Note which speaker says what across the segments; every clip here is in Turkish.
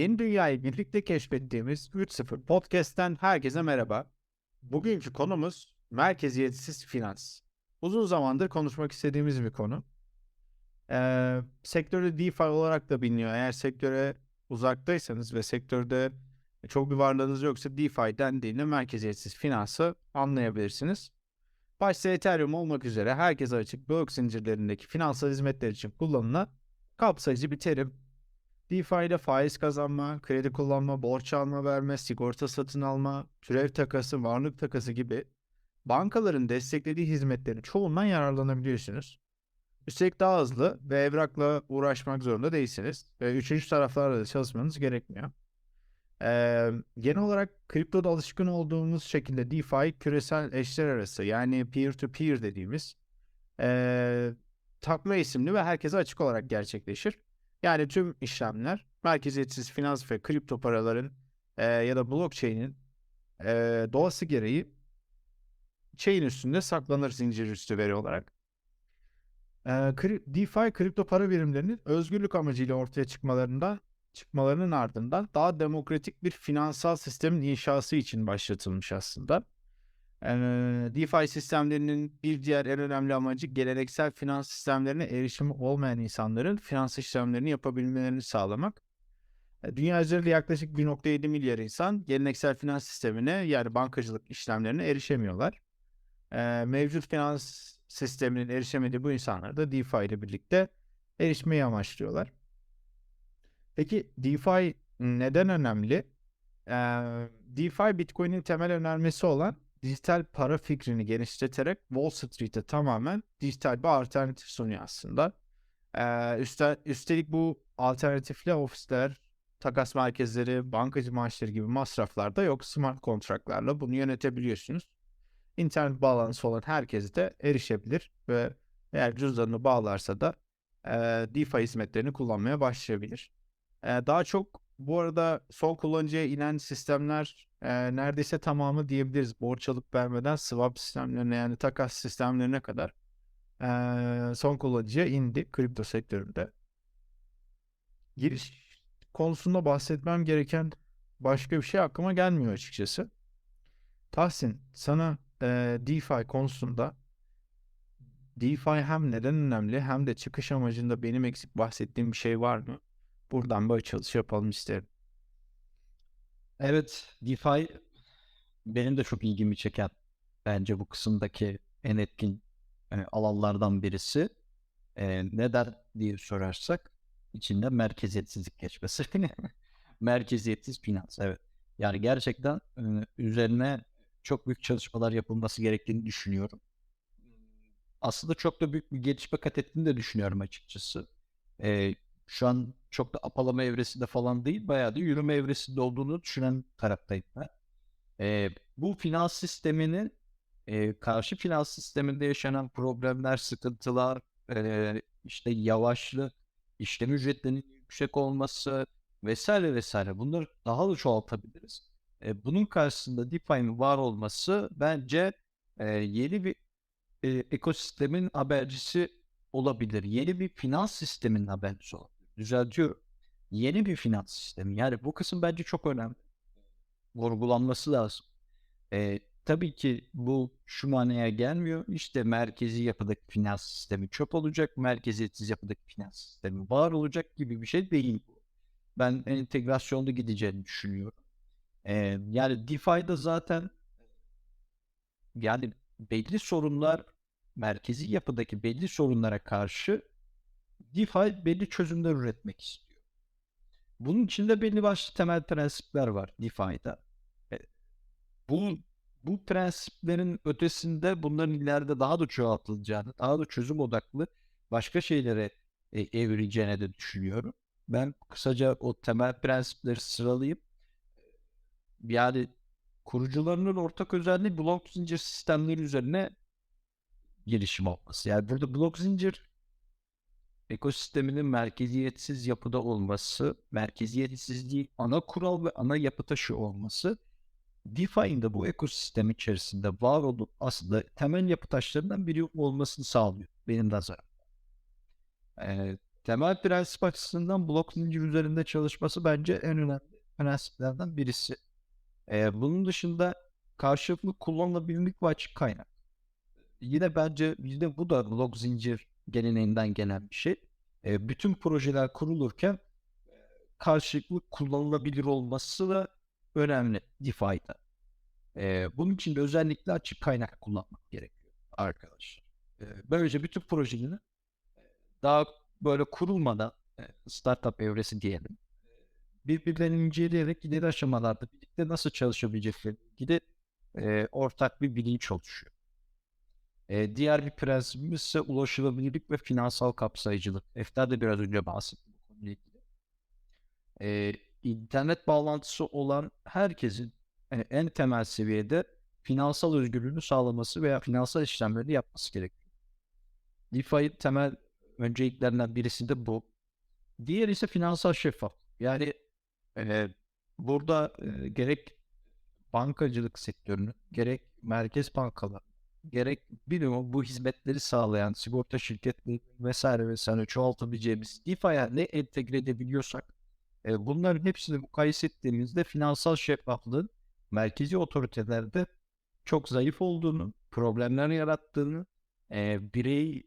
Speaker 1: Yeni Dünyayı birlikte keşfettiğimiz 3.0 Podcast'ten herkese merhaba. Bugünkü konumuz merkeziyetsiz finans. Uzun zamandır konuşmak istediğimiz bir konu. Ee, sektörde DeFi olarak da biliniyor. Eğer sektöre uzaktaysanız ve sektörde çok bir varlığınız yoksa DeFi dendiğinde merkeziyetsiz finansı anlayabilirsiniz. Başta Ethereum olmak üzere herkese açık blok zincirlerindeki finansal hizmetler için kullanılan kapsayıcı bir terim. DeFi'de faiz kazanma, kredi kullanma, borç alma verme, sigorta satın alma, türev takası, varlık takası gibi bankaların desteklediği hizmetlerin çoğundan yararlanabiliyorsunuz. Üstelik daha hızlı ve evrakla uğraşmak zorunda değilsiniz. Ve üçüncü taraflarla da çalışmanız gerekmiyor. Ee, genel olarak kriptoda alışkın olduğumuz şekilde DeFi küresel eşler arası yani peer-to-peer dediğimiz ee, takma isimli ve herkese açık olarak gerçekleşir. Yani tüm işlemler merkeziyetsiz finans ve kripto paraların e, ya da blockchain'in e, doğası gereği chain üstünde saklanır zincir üstü veri olarak. E, DeFi kripto para birimlerinin özgürlük amacıyla ortaya çıkmalarından çıkmalarının ardından daha demokratik bir finansal sistemin inşası için başlatılmış aslında. DeFi sistemlerinin bir diğer en önemli amacı geleneksel finans sistemlerine erişimi olmayan insanların finans işlemlerini yapabilmelerini sağlamak. E, Dünya üzerinde yaklaşık 1.7 milyar insan geleneksel finans sistemine yani bankacılık işlemlerine erişemiyorlar. Mevcut finans sisteminin erişemediği bu insanlar da DeFi ile birlikte erişmeyi amaçlıyorlar. Peki DeFi neden önemli? DeFi Bitcoin'in temel önermesi olan dijital para fikrini genişleterek Wall Street'e tamamen dijital bir alternatif sunuyor aslında. Ee, üstel, üstelik bu alternatifle ofisler, takas merkezleri, bankacı maaşları gibi masraflar da yok. Smart kontratlarla bunu yönetebiliyorsunuz. İnternet bağlantısı olan herkes de erişebilir ve eğer cüzdanını bağlarsa da e, DeFi hizmetlerini kullanmaya başlayabilir. E, daha çok bu arada son kullanıcıya inen sistemler e, neredeyse tamamı diyebiliriz. Borç alıp vermeden swap sistemlerine yani takas sistemlerine kadar e, son kullanıcıya indi kripto sektöründe. Giriş konusunda bahsetmem gereken başka bir şey aklıma gelmiyor açıkçası. Tahsin, sana e, DeFi konusunda DeFi hem neden önemli hem de çıkış amacında benim eksik bahsettiğim bir şey var mı? Buradan bir açılış yapalım isterim.
Speaker 2: Evet, DeFi benim de çok ilgimi çeken bence bu kısımdaki en etkin e, alanlardan birisi. E, neden diye sorarsak içinde merkeziyetsizlik geçmesi. Merkeziyetsiz finans, evet. Yani gerçekten üzerine çok büyük çalışmalar yapılması gerektiğini düşünüyorum. Aslında çok da büyük bir gelişme kat ettiğini de düşünüyorum açıkçası. E, şu an çok da apalama evresinde falan değil, bayağı da yürüme evresinde olduğunu düşünen taraftayım ben. E, bu finans sisteminin e, karşı finans sisteminde yaşanan problemler, sıkıntılar, e, işte yavaşlık, işlem ücretlerinin yüksek olması vesaire vesaire bunları daha da çoğaltabiliriz. E, bunun karşısında DeFi'nin var olması bence e, yeni bir e, ekosistemin habercisi olabilir. Yeni bir finans sistemin habercisi olabilir. Düzeltiyorum. Yeni bir finans sistemi. Yani bu kısım bence çok önemli. Vurgulanması lazım. E, tabii ki bu şu manaya gelmiyor. İşte merkezi yapıdaki finans sistemi çöp olacak, merkeziyetsiz yapıdaki finans sistemi var olacak gibi bir şey değil. Ben entegrasyonlu gideceğini düşünüyorum. Ee, yani DeFi'de zaten yani belli sorunlar merkezi yapıdaki belli sorunlara karşı DeFi belli çözümler üretmek istiyor. Bunun içinde belli başlı temel prensipler var DeFi'de. E, bu bu prensiplerin ötesinde bunların ileride daha da çoğaltılacağını, daha da çözüm odaklı başka şeylere e, evrileceğine de düşünüyorum. Ben kısaca o temel prensipleri sıralayıp yani kurucularının ortak özelliği blok zincir sistemleri üzerine gelişim olması. Yani burada blok zincir ekosisteminin merkeziyetsiz yapıda olması, merkeziyetsizliği ana kural ve ana yapı taşı olması DeFi'nin de bu ekosistem içerisinde var olup aslında temel yapı taşlarından biri olmasını sağlıyor benim nazarimda. Ee, temel prensip açısından blok zincir üzerinde çalışması bence en önemli prensiplerden birisi. Ee, bunun dışında karşılıklı kullanılabilirlik ve açık kaynak. Yine bence yine bu da blok zincir geleneğinden gelen bir şey. Ee, bütün projeler kurulurken e, karşılıklı kullanılabilir olması da önemli DeFi'de. Ee, bunun için de özellikle açık kaynak kullanmak gerekiyor arkadaşlar. Ee, böylece bütün projelerini e, daha böyle kurulmadan e, startup evresi diyelim birbirlerini inceleyerek ileri aşamalarda birlikte nasıl çalışabilecekleri ilgili e, ortak bir bilinç oluşuyor. E, diğer bir prensibimiz ise ulaşılabilirlik ve finansal kapsayıcılık. Efter de biraz önce bahsetti bu konuyla ilgili. E, internet bağlantısı olan herkesin e, en temel seviyede finansal özgürlüğünü sağlaması veya finansal işlemleri yapması gerekiyor. DeFi temel önceliklerinden birisi de bu. Diğer ise finansal şeffaf. Yani e, burada e, gerek bankacılık sektörünü, gerek merkez bankalar, gerek bilmiyorum bu hizmetleri sağlayan sigorta şirketleri vesaire vesaire çoğaltabileceğimiz DeFi'ye ne entegre edebiliyorsak e, bunların hepsini mukayese ettiğimizde finansal şeffaflığın merkezi otoritelerde çok zayıf olduğunu, problemler yarattığını, e, birey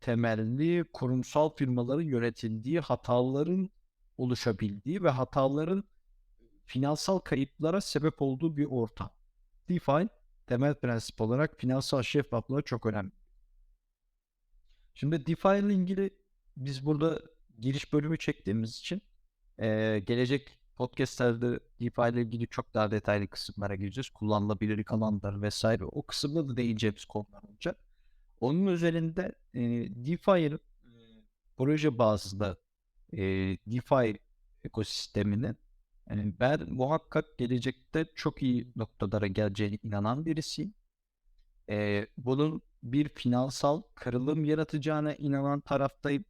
Speaker 2: temelli kurumsal firmaların yönetildiği hataların oluşabildiği ve hataların finansal kayıplara sebep olduğu bir ortam. DeFi temel prensip olarak finansal şeffaflığa çok önemli. Şimdi DeFi ile ilgili biz burada giriş bölümü çektiğimiz için eee, gelecek podcastlerde DeFi ile ilgili çok daha detaylı kısımlara gireceğiz. Kullanılabilirlik alanları vesaire. O kısımda da değineceğimiz konular olacak. Onun üzerinde eee DeFi'nin eee, proje bazında eee DeFi ekosisteminin yani ben muhakkak gelecekte çok iyi noktalara geleceğine inanan birisiyim. Eee, bunun bir finansal kırılım yaratacağına inanan taraftayım.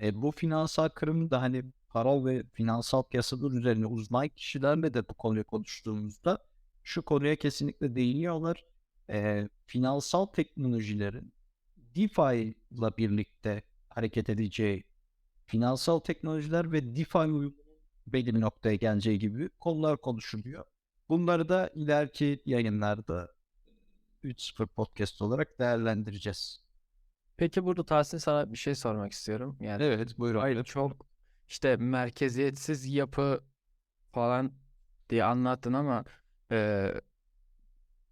Speaker 2: E, bu finansal kırılım da hani para ve finansal piyasalar üzerine uzman kişilerle de bu konuyu konuştuğumuzda şu konuya kesinlikle değiniyorlar. E, finansal teknolojilerin DeFi ile birlikte hareket edeceği finansal teknolojiler ve DeFi uyumunun belli bir noktaya geleceği gibi konular konuşuluyor. Bunları da ileriki yayınlarda 3.0 podcast olarak değerlendireceğiz.
Speaker 3: Peki burada Tahsin sana bir şey sormak istiyorum. Yani
Speaker 2: Evet, buyurun.
Speaker 3: Hayır, çok işte merkeziyetsiz yapı falan diye anlattın ama e,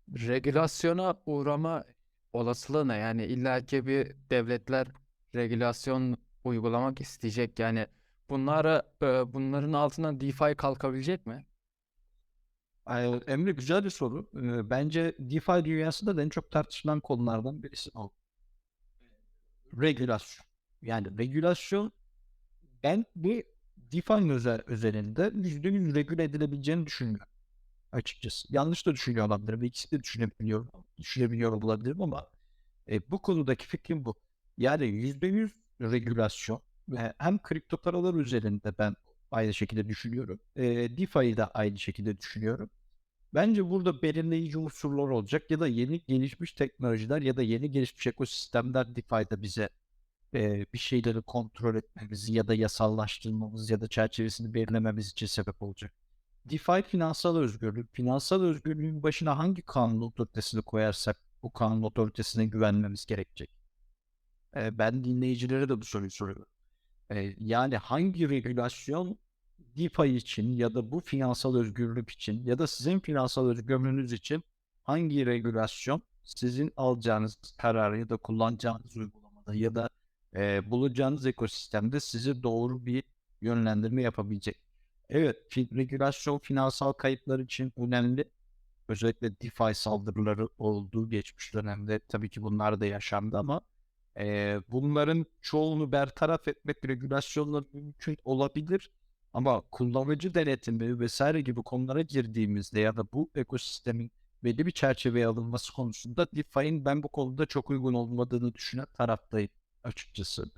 Speaker 3: regülasyona uğrama olasılığı ne? Yani illaki bir devletler regülasyon uygulamak isteyecek. Yani bunları e, bunların altından DeFi kalkabilecek mi?
Speaker 2: Emre güzel bir soru. Ee, Bence DeFi dünyasında da en çok tartışılan konulardan birisi o. Regülasyon. Yani regülasyon ben bir DeFi'nin özel, özelinde %100 regüle edilebileceğini düşünmüyorum açıkçası. Yanlış da düşünüyor olabilirim. İkisi de düşünebiliyorum. Düşünebiliyor olabilirim ama e, bu konudaki fikrim bu. Yani %100 regülasyon hem kripto paralar üzerinde ben aynı şekilde düşünüyorum. E, DeFi'yi de aynı şekilde düşünüyorum. Bence burada belirleyici unsurlar olacak ya da yeni gelişmiş teknolojiler ya da yeni gelişmiş ekosistemler DeFi'de bize e, bir şeyleri kontrol etmemizi ya da yasallaştırmamız ya da çerçevesini belirlememiz için sebep olacak. DeFi finansal özgürlük. Finansal özgürlüğün başına hangi kanun otoritesini koyarsak bu kanun otoritesine güvenmemiz gerekecek. E, ben dinleyicilere de bu soruyu soruyorum. Yani hangi regülasyon DeFi için ya da bu finansal özgürlük için ya da sizin finansal özgürlüğünüz için hangi regülasyon sizin alacağınız kararı ya da kullanacağınız uygulamada ya da e, bulacağınız ekosistemde size doğru bir yönlendirme yapabilecek. Evet, regülasyon finansal kayıplar için önemli. Özellikle DeFi saldırıları olduğu geçmiş dönemde tabii ki bunlar da yaşandı ama e, bunların çoğunu bertaraf etmek regülasyonla mümkün olabilir. Ama kullanıcı denetimi vesaire gibi konulara girdiğimizde ya da bu ekosistemin belli bir çerçeveye alınması konusunda DeFi'nin ben bu konuda çok uygun olmadığını düşünen taraftayım açıkçası.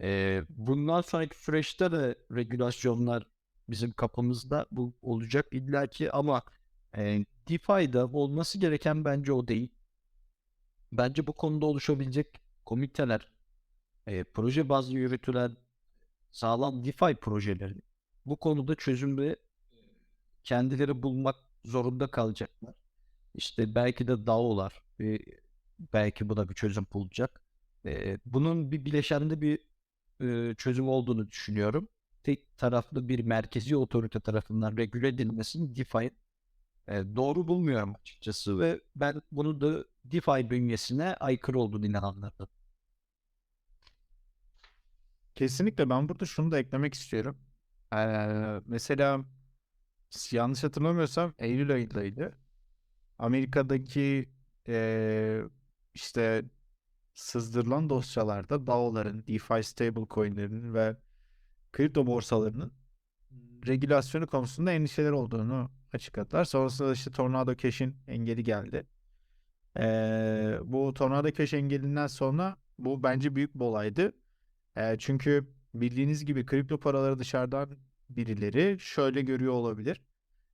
Speaker 2: Ee, bundan sonraki süreçte de regülasyonlar bizim kapımızda bu olacak illaki ama e, DeFi'de olması gereken bence o değil. Bence bu konuda oluşabilecek komiteler, e, proje bazlı yürütülen sağlam DeFi projeleri bu konuda çözümü kendileri bulmak zorunda kalacaklar. İşte belki de DAO'lar e, belki buna bir çözüm bulacak. E, bunun bir bileşenli bir e, çözüm olduğunu düşünüyorum. Tek taraflı bir merkezi otorite tarafından regüle edilmesini DeFi e, doğru bulmuyorum açıkçası ve ben bunu da DeFi bünyesine aykırı olduğunu inananlardan.
Speaker 1: Kesinlikle ben burada şunu da eklemek istiyorum. Ee, mesela yanlış hatırlamıyorsam Eylül ayındaydı. Amerika'daki eee, işte sızdırılan dosyalarda DAO'ların, DeFi stablecoin'lerinin ve kripto borsalarının regülasyonu konusunda endişeler olduğunu açıkladılar. Sonrasında işte Tornado Cash'in engeli geldi. Eee, bu Tornado Cash engelinden sonra bu bence büyük bir olaydı. Eee, çünkü bildiğiniz gibi kripto paraları dışarıdan birileri şöyle görüyor olabilir.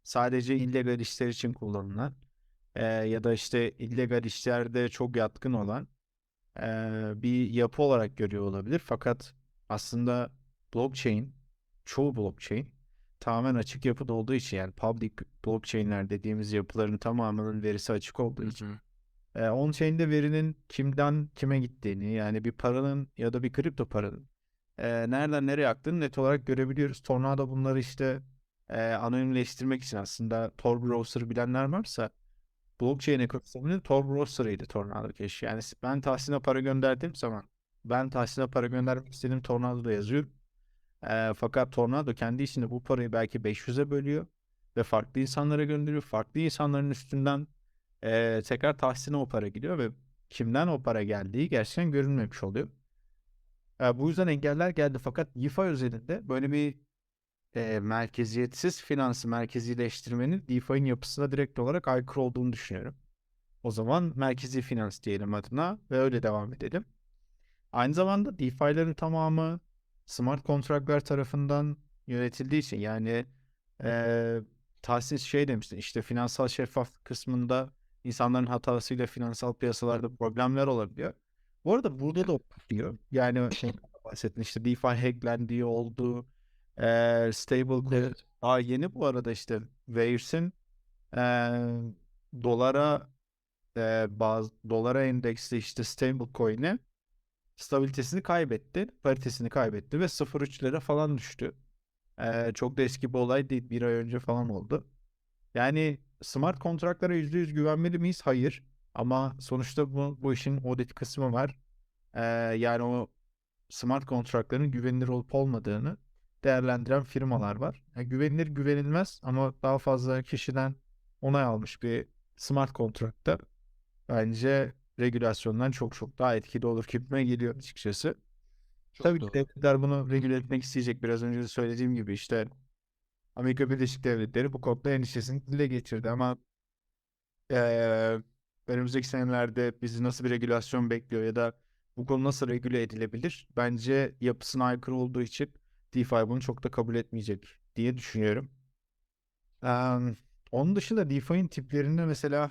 Speaker 1: Sadece illegal işler için kullanılan eee, ya da işte illegal işlerde çok yatkın olan eee, bir yapı olarak görüyor olabilir. Fakat aslında blockchain, çoğu blockchain tamamen açık yapıda olduğu için yani public blockchain'ler dediğimiz yapıların tamamının verisi açık olduğu için e, on-chain'de verinin kimden kime gittiğini yani bir paranın ya da bir kripto paranın e, nereden nereye aktığını net olarak görebiliyoruz. Tornado bunları işte e, anonimleştirmek için aslında Tor Browser bilenler varsa blockchain ekosisteminin Tor Browser'ıydı Tornado Cash. Yani ben Tahsin'e para gönderdiğim zaman ben Tahsin'e para göndermek istediğim Tornado'da yazıyorum. E, fakat Tornado kendi içinde bu parayı belki 500'e bölüyor ve farklı insanlara gönderiyor. Farklı insanların üstünden e, tekrar Tahsin'e o para gidiyor ve kimden o para geldiği gerçekten görünmemiş oluyor. E, bu yüzden engeller geldi fakat DeFi özelinde böyle bir e, merkeziyetsiz finansı merkezileştirmenin DeFi'nin yapısına direkt olarak aykırı olduğunu düşünüyorum. O zaman merkezi finans diyelim adına ve öyle devam edelim. Aynı zamanda DeFi'lerin tamamı smart kontratlar tarafından yönetildiği için yani e, Tahsin şey demişti işte finansal şeffaflık kısmında insanların hatasıyla finansal piyasalarda problemler olabiliyor. Bu arada burada da oluyor. Yani şey bahsettin işte DeFi hacklendiği oldu. Eee stable
Speaker 2: Evet.
Speaker 1: daha yeni bu arada işte Wares'in eee dolara eee bazı dolara endeksli işte stable coin'i stabilitesini kaybetti. Paritesini kaybetti ve 0.3'lere falan düştü. Eee, çok da eski bir olay değil. Bir ay önce falan oldu. Yani smart kontratlara %100 güvenmeli miyiz? Hayır. Ama sonuçta bu, bu işin audit kısmı var. Eee, yani o smart kontratların güvenilir olup olmadığını değerlendiren firmalar var. Yani güvenilir güvenilmez ama daha fazla kişiden onay almış bir smart kontrakta bence regülasyondan çok çok daha etkili olur gibime geliyor açıkçası.
Speaker 2: Çok
Speaker 1: Tabii ki
Speaker 2: doğru.
Speaker 1: devletler bunu regüle etmek isteyecek. Biraz önce de söylediğim gibi işte Amerika Birleşik Devletleri bu konuda endişesini dile getirdi ama eee önümüzdeki senelerde bizi nasıl bir regülasyon bekliyor ya da bu konu nasıl regüle edilebilir? Bence yapısına aykırı olduğu için DeFi bunu çok da kabul etmeyecek diye düşünüyorum. Eee, onun dışında DeFi'nin tiplerinde mesela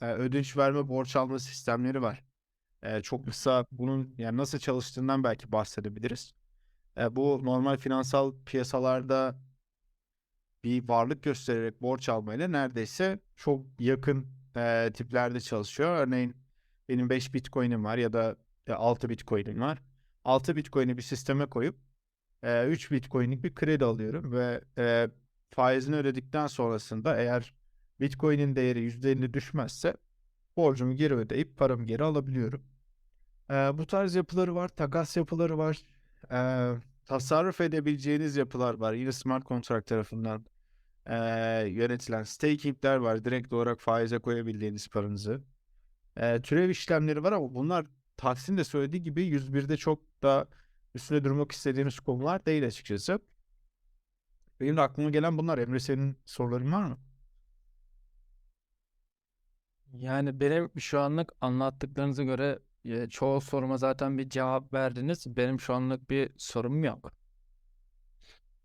Speaker 1: e, ödünç verme, borç alma sistemleri var. E, çok kısa bunun yani nasıl çalıştığından belki bahsedebiliriz. E, bu normal finansal piyasalarda bir varlık göstererek borç almayla neredeyse çok yakın e, tiplerde çalışıyor. Örneğin benim 5 Bitcoin'im var ya da e, 6 Bitcoin'im var. 6 Bitcoin'i bir sisteme koyup e, 3 Bitcoin'lik bir kredi alıyorum ve e, faizini ödedikten sonrasında eğer Bitcoin'in değeri %50 düşmezse borcumu geri ödeyip paramı geri alabiliyorum. E, bu tarz yapıları var, takas yapıları var. E, tasarruf edebileceğiniz yapılar var. Yine smart contract tarafından e, yönetilen staking'ler var. Direkt olarak faize koyabildiğiniz paranızı. E, türev işlemleri var ama bunlar Tahsin de söylediği gibi 101'de çok da üstüne durmak istediğimiz konular değil açıkçası. Benim de aklıma gelen bunlar. Emre senin soruların var mı?
Speaker 3: Yani benim şu anlık anlattıklarınıza göre e, çoğu soruma zaten bir cevap verdiniz. Benim şu anlık bir sorum yok.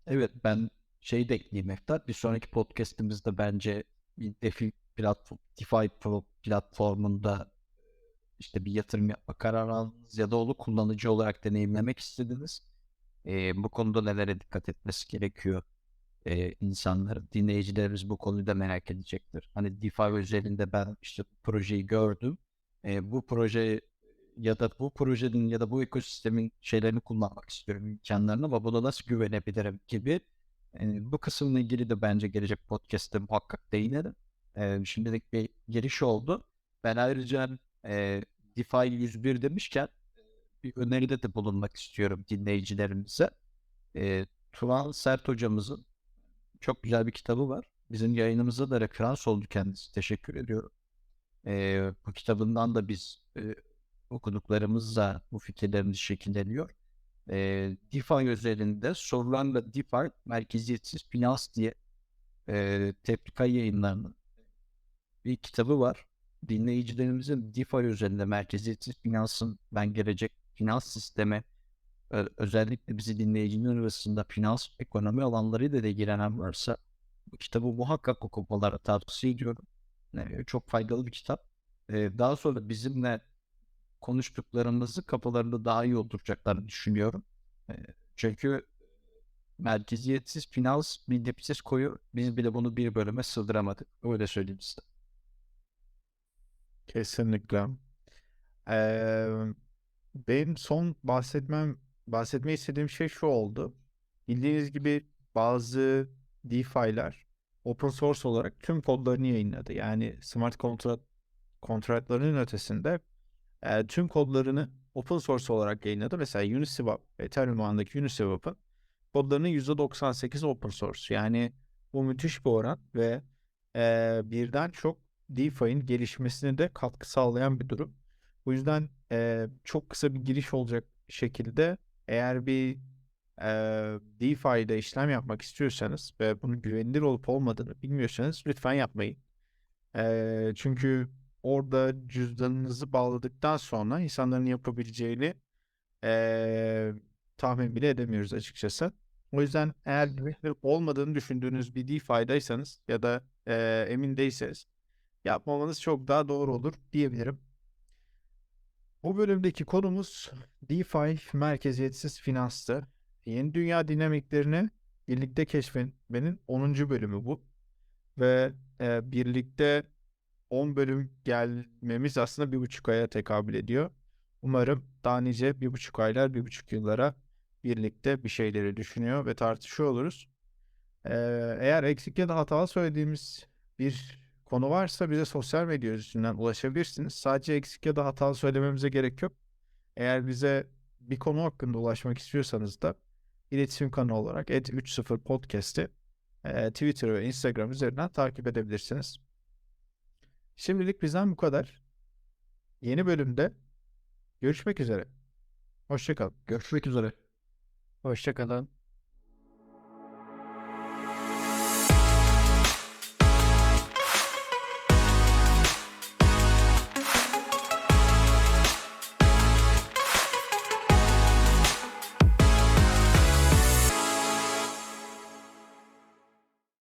Speaker 2: Evet ben şey de ekleyeyim Eftat. Bir sonraki podcast'imizde bence bir DeFi platform, DeFi platformunda işte bir yatırım yapma kararı aldınız ya da onu kullanıcı olarak deneyimlemek istediniz. e, bu konuda nelere dikkat etmesi gerekiyor e, insanların, dinleyicilerimiz bu konuyu da merak edecektir. Hani DeFi özelinde ben işte projeyi gördüm. E, bu proje ya da bu projenin ya da bu ekosistemin şeylerini kullanmak istiyorum imkanlarını ama buna nasıl güvenebilirim gibi e, bu kısımla ilgili de bence gelecek podcast'te muhakkak değinerim. E, şimdilik bir giriş oldu. Ben ayrıca e, DeFi 101 demişken bir öneride de bulunmak istiyorum dinleyicilerimize. E, Turan Sert hocamızın çok güzel bir kitabı var. Bizim yayınımıza da referans oldu kendisi. Teşekkür ediyorum. E, bu kitabından da biz e, okuduklarımızla bu fikirlerimiz şekilleniyor. E, DeFi özelinde sorularla DeFi merkeziyetsiz finans diye e, tepkika yayınlarının bir kitabı var. Dinleyicilerimizin DeFi üzerinde merkeziyetsiz finansın ben gelecek finans sistemi özellikle bizi dinleyicilerin arasında finans ekonomi alanlarıyla da ilgilenen varsa bu kitabı muhakkak okumaları tavsiye ediyorum. E, çok faydalı bir kitap. Daha sonra bizimle konuştuklarımızı kafalarında daha iyi oturacaklarını düşünüyorum. Çünkü merkeziyetsiz finans bir dipsiz koyu. Biz bile bunu bir bölüme sığdıramadık. Öyle söyleyeyim size.
Speaker 1: Kesinlikle. Eee, benim son bahsetmem bahsetmeyi istediğim şey şu oldu. Bildiğiniz gibi bazı DeFi'ler open source olarak tüm kodlarını yayınladı. Yani smart kontrat kontratlarının ötesinde e, tüm kodlarını open source olarak yayınladı. Mesela Uniswap, Ethereum ağındaki Uniswap'ın kodlarının %98 open source. Yani bu müthiş bir oran ve e, birden çok DeFi'nin gelişmesine de katkı sağlayan bir durum. Bu yüzden e, çok kısa bir giriş olacak şekilde eğer bir e, DeFi'de işlem yapmak istiyorsanız ve bunun güvenilir olup olmadığını bilmiyorsanız lütfen yapmayın. E, çünkü orada cüzdanınızı bağladıktan sonra insanların yapabileceğini e, tahmin bile edemiyoruz açıkçası. O yüzden eğer güvenilir olmadığını düşündüğünüz bir DeFi'daysanız ya da e, emin değilseniz yapmamanız çok daha doğru olur diyebilirim. Bu bölümdeki konumuz DeFi merkeziyetsiz finanstı. Yeni dünya dinamiklerini birlikte keşfetmenin 10. bölümü bu. Ve e, birlikte 10 bölüm gelmemiz aslında bir buçuk aya tekabül ediyor. Umarım daha nice bir buçuk aylar, bir buçuk yıllara birlikte bir şeyleri düşünüyor ve tartışıyor oluruz. Ee, eğer eksik ya da hatalı söylediğimiz bir konu varsa bize sosyal medya üzerinden ulaşabilirsiniz. Sadece eksik ya da hatalı söylememize gerek yok. Eğer bize bir konu hakkında ulaşmak istiyorsanız da iletişim kanalı olarak @30 podcast'i e, Twitter ve Instagram üzerinden takip edebilirsiniz. Şimdilik bizden bu kadar. Yeni bölümde görüşmek üzere. Hoşçakalın.
Speaker 2: Görüşmek üzere.
Speaker 3: Hoşça kalın.